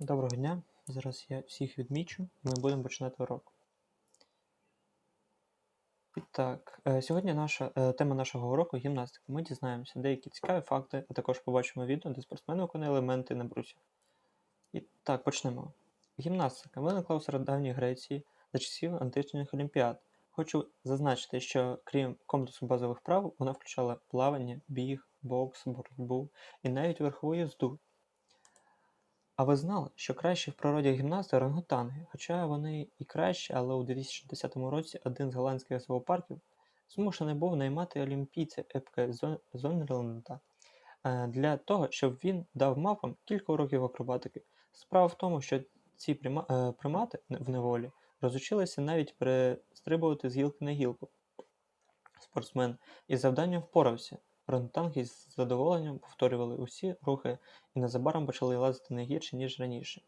Доброго дня. Зараз я всіх відмічу, ми будемо починати урок. І так, е, сьогодні наша е, тема нашого уроку гімнастика. Ми дізнаємося деякі цікаві факти, а також побачимо відео, де спортсмени виконують елементи на брусі. І так, почнемо. Гімнастика виникла у стародавній Греції за часів античних олімпіад. Хочу зазначити, що крім комплексу базових вправ, вона включала плавання, біг, бокс, боротьбу і навіть верхову їзду. А ви знали, що кращі в природі гімнасти орангутанги, хоча вони і кращі, але у 2010 році один з голландських зоопарків змушений був наймати олімпійця Епке Зон- Зонерланда е, для того, щоб він дав мавпам кілька уроків акробатики. Справа в тому, що ці е, примати в неволі розучилися навіть перестрибувати з гілки на гілку. Спортсмен із завданням впорався. Орангутанги з задоволенням повторювали усі рухи і незабаром почали лазити не гірше, ніж раніше.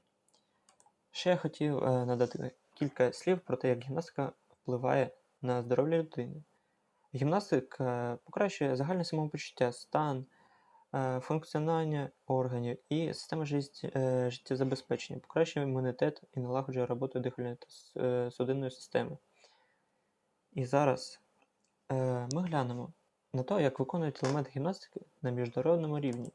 Ще я хотів е, надати кілька слів про те, як гімнастика впливає на здоров'я людини. Гімнастика покращує загальне самопочуття, стан, е, функціонування органів і системи житті- е, життєзабезпечення, покращує імунітет і налагоджує роботу дихальної та е, судинної системи. І зараз е, ми глянемо на те, як виконують елементи гімнастики на міжнародному рівні.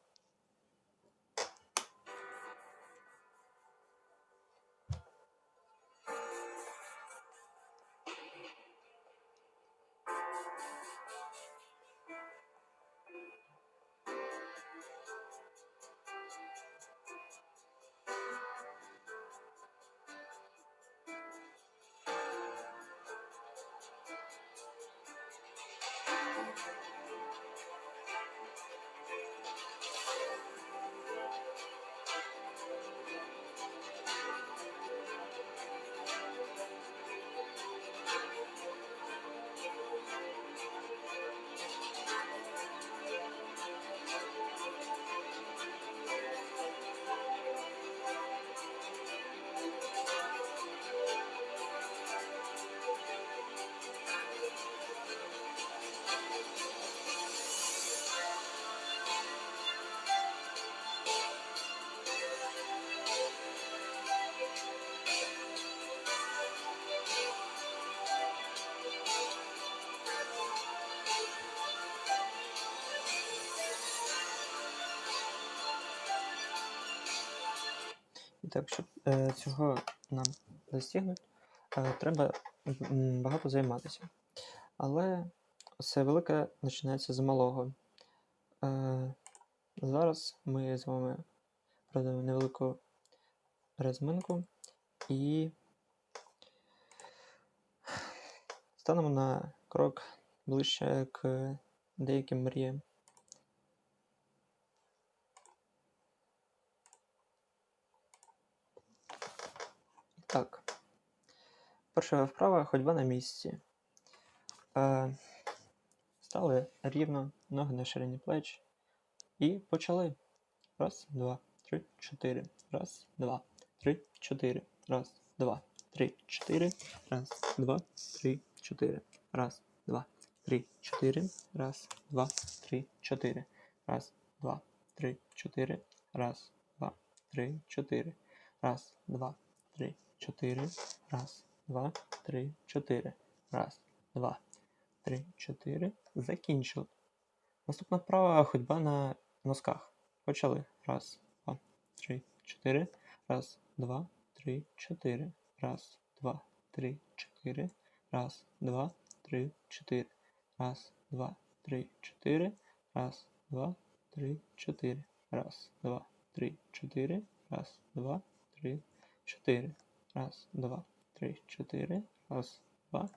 Так, щоб е, цього нам достигнути, е, треба багато займатися. Але все велике починається з малого. Е, зараз ми з вами проведемо невелику розминку і станемо на крок ближче к деяким мріям. Так. Перша вправа ходьба на місці. Е, стали рівно, ноги на ширині плеч. І почали. Раз, два, три, чотири. Раз, два, три, чотири. Раз, два, три, чотири. Раз, два, три, чотири. Раз, два, три, чотири. Раз, два, три, чотири. Раз, два, три, чотири. Раз, два, три, чотири. Раз, два, три, чотири. Раз, два, три, чотири. Раз, два, три, чотири. Закінчили. Наступна вправа ходьба на носках. Почали. Раз, два, три, чотири. Раз, два, три, чотири. Раз, два, три, чотири. Раз, два, три, чотири. Раз, два, три, чотири. Раз, два, три, чотири. Раз, два, три, чотири. Раз, два, три, чотири. Раз, два, три, чотири. Раз, два,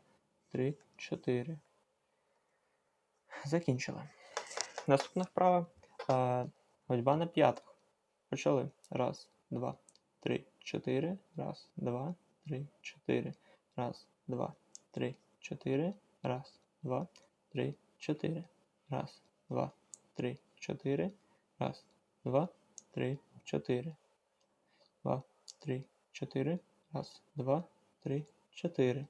три, чотири. Закінчили. Наступна вправа. Ходьба на п'ятах. Почали. Раз, два, три, чотири. Раз, два, три, чотири. Раз, два, три, чотири. Раз, два, три, чотири. Раз, два, три, чотири. Раз, два, три, чотири. Два, три, чотири. Раз, два, три, чотири.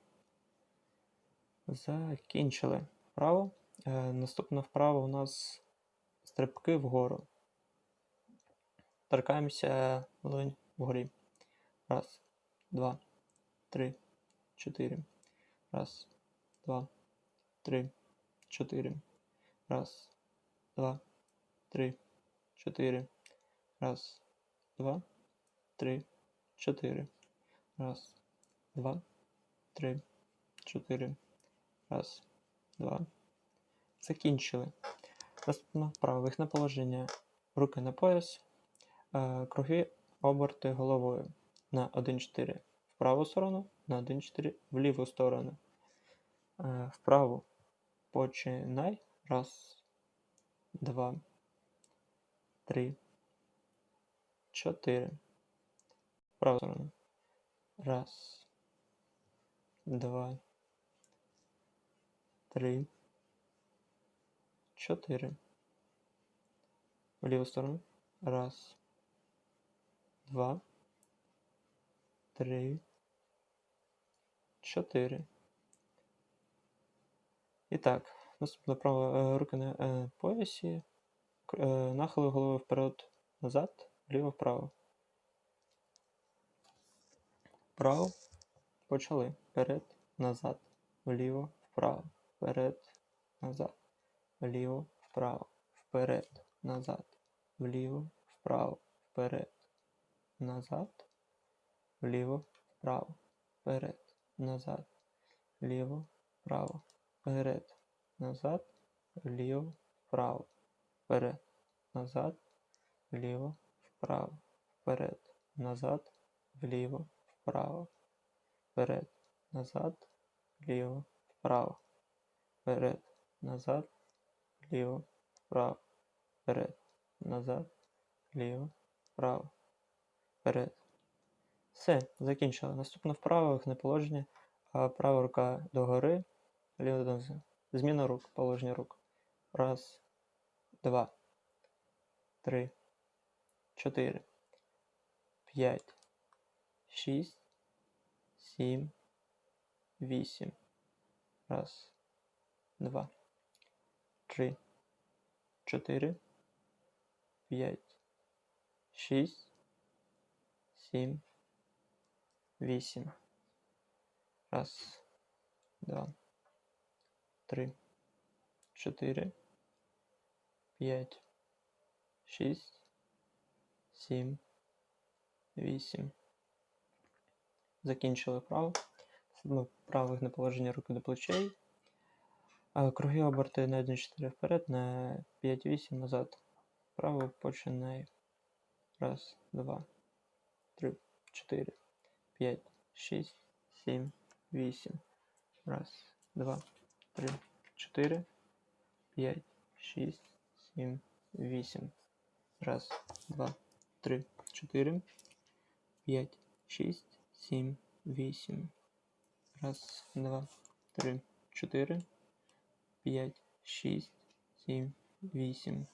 Закінчили вправо. Е, наступна вправа у нас стрибки вгору. Торкаємося долонь вгорі. Раз, два, три, чотири. Раз, два, три, чотири. Раз, два, три, чотири. Раз, два, три, чотири. Раз, два, три, чотири. Раз, два. Закінчили. Наступно вправо вихне положення. Руки на пояс. Е, Круги оберти головою на 1-4 в праву сторону, на 1-4 в ліву сторону. Е, Вправо починай. Раз, два, три, чотири. В праву сторону. Раз, два, три, чотири. В ліву сторону. Раз, два, три, чотири. І так, наступно право е, руки на е, поясі, е, нахили голови вперед, назад, вліво, вправо. Почали. Вперед, назад, вліво, вправо, вперед, назад, вліво, вправо, вперед, назад, вліво, вправо, вперед, назад, вліво, вправо, вперед, назад, вліво, вправо, вперед, назад, вліво, вправо, вперед, назад, вліво, вправо, вперед, назад, вліво, вправо, вперед, назад, вліво, вправо, вперед, назад, вліво, вправо, вперед, назад, вліво, вправо, вперед. Все, закінчили. Наступне вправо, вихне положення. А Права рука догори, ліва донизу. Зміна рук, положення рук. Раз, два, три, чотири, п'ять, шість, сім, вісім. Раз, два, три, чотири, п'ять, шість, сім, вісім. Раз, два, три, чотири, п'ять, шість, сім, вісім. Закінчили вправо. Сидимо право вигне положення руки до плечей. Круги оберти на 1-4 вперед, на 5-8 назад. Право починай. Раз, два, три, чотири, п'ять, шість, сім, вісім. Раз, два, три, чотири, п'ять, шість, сім, вісім. Раз, два, три, чотири, п'ять, шість, сім, вісім. Раз, два, три, чотири, п'ять, шість, сім, вісім.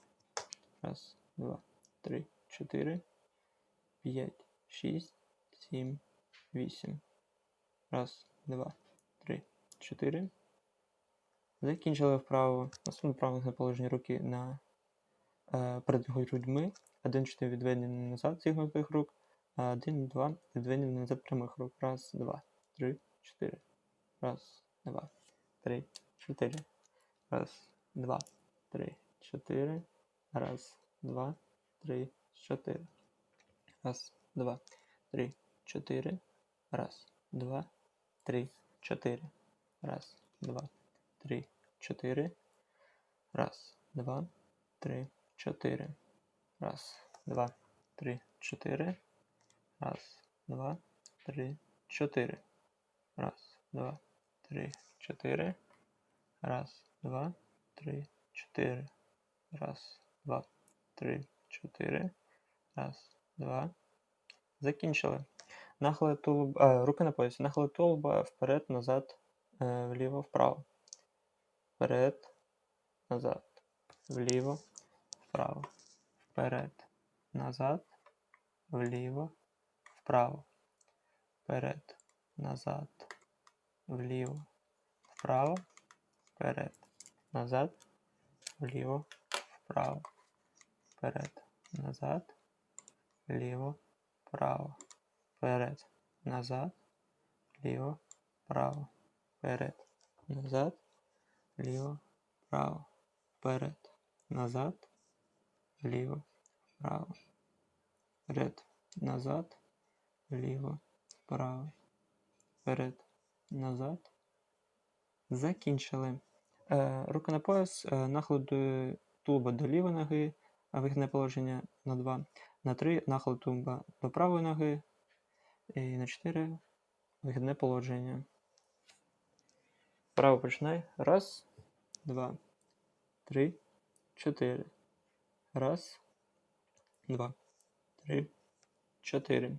Раз, два, три, чотири, п'ять, шість, сім, вісім. Раз, два, три, чотири. Закінчили вправо. Наступне вправо на положення руки на е, перед грудьми. Один чотири відведені назад зігнутих рук. Один, два відведені назад прямих рук. Раз, два, три, чотири. Раз, два, три, чотири. Раз, два, три, чотири. Раз, два, три, чотири. Раз, два, три, чотири. Раз, два, три, чотири. Раз, два, три, чотири. Раз, два, три, чотири. Раз, два, три, чотири. Раз, два, три, чотири. Раз, два, три, чотири. Раз, два, три, чотири. Раз, два, три, чотири. Раз, два. Закінчили. Нахили тулуба, а, руки на поясі. Нахили тулуба вперед, назад, е, вліво, вправо. Вперед, назад, вліво, вправо. Вперед, назад, вліво, вправо. Вперед, назад, вліво, вправо. Вперед, назад, вліво, вправо. Вперед, назад, вліво, право, вперед, назад, ліво, право, вперед, назад, ліво, право, вперед, назад, ліво, право, вперед, назад, Ліво, право, вперед, назад. Закінчили. Е, руки на пояс, е, нахил тулуба до лівої ноги, вигідне положення на 2. На 3 нахил тулуба до правої ноги. І на 4 вигідне положення. Право починай. Раз, два, три, чотири. Раз, два, три, чотири.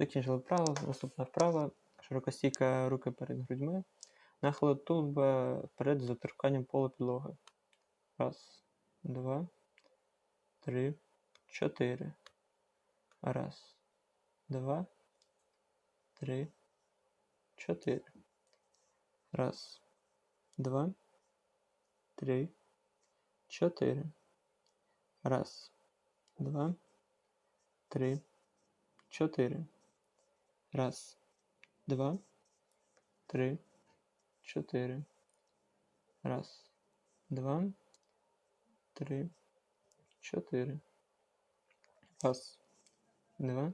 Закінчили вправо, наступна вправа. Широкостійка руки перед грудьми. Нахил тулуба вперед з торканням пола підлоги. Раз, два, три, чотири. Раз, два, три, чотири. Раз, два, три, чотири. Раз, два, три, чотири. Раз, два, три, чотири. Раз, два, три, чотири. Раз, два,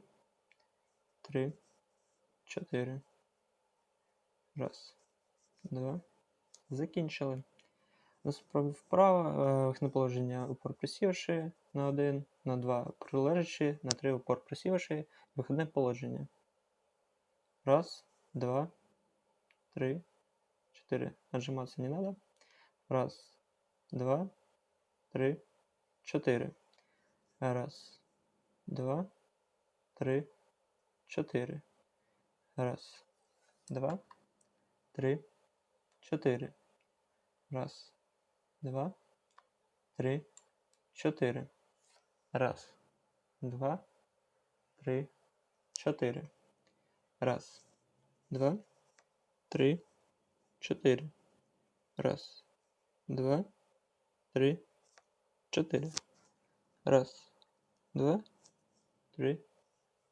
три, чотири. Раз, два. Закінчили. Насправді вправо, е, вихне положення упор присівши на 1, на 2 прилежачи, на 3 упор присівши, вихідне положення. Раз, два, три, чотири. Отжиматься не надо. Раз, два, три, чотири. Раз, два, три, чотири. Раз, два, три, чотири. Раз, два, три, чотири. Раз, два, три, чотири. Раз, два, три, чотири. Раз, два, три, чотири. Раз, два, три,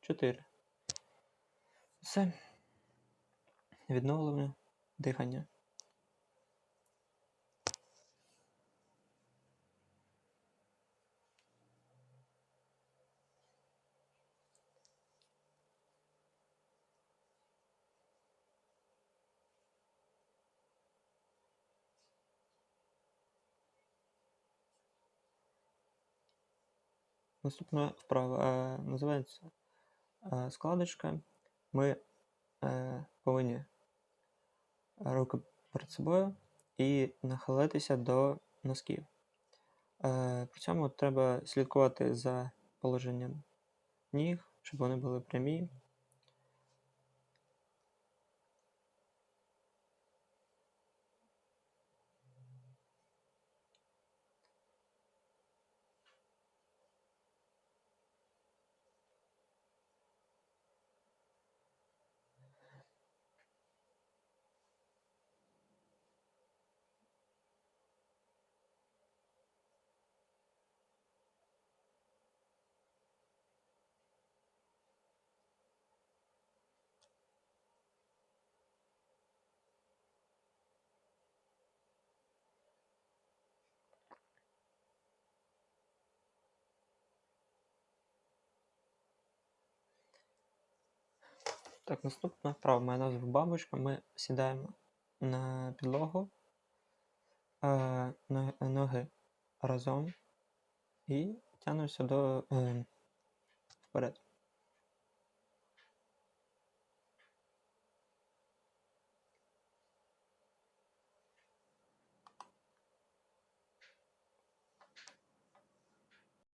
чотири. Все. Відновлення дихання. Наступна вправа е, називається е, складочка. Ми е, повинні руки перед собою і нахилитися до носків. При цьому треба слідкувати за положенням ніг, щоб вони були прямі. Так, наступна вправа має назву бабочка. Ми сідаємо на підлогу е, ноги разом і тягнемося до е, вперед.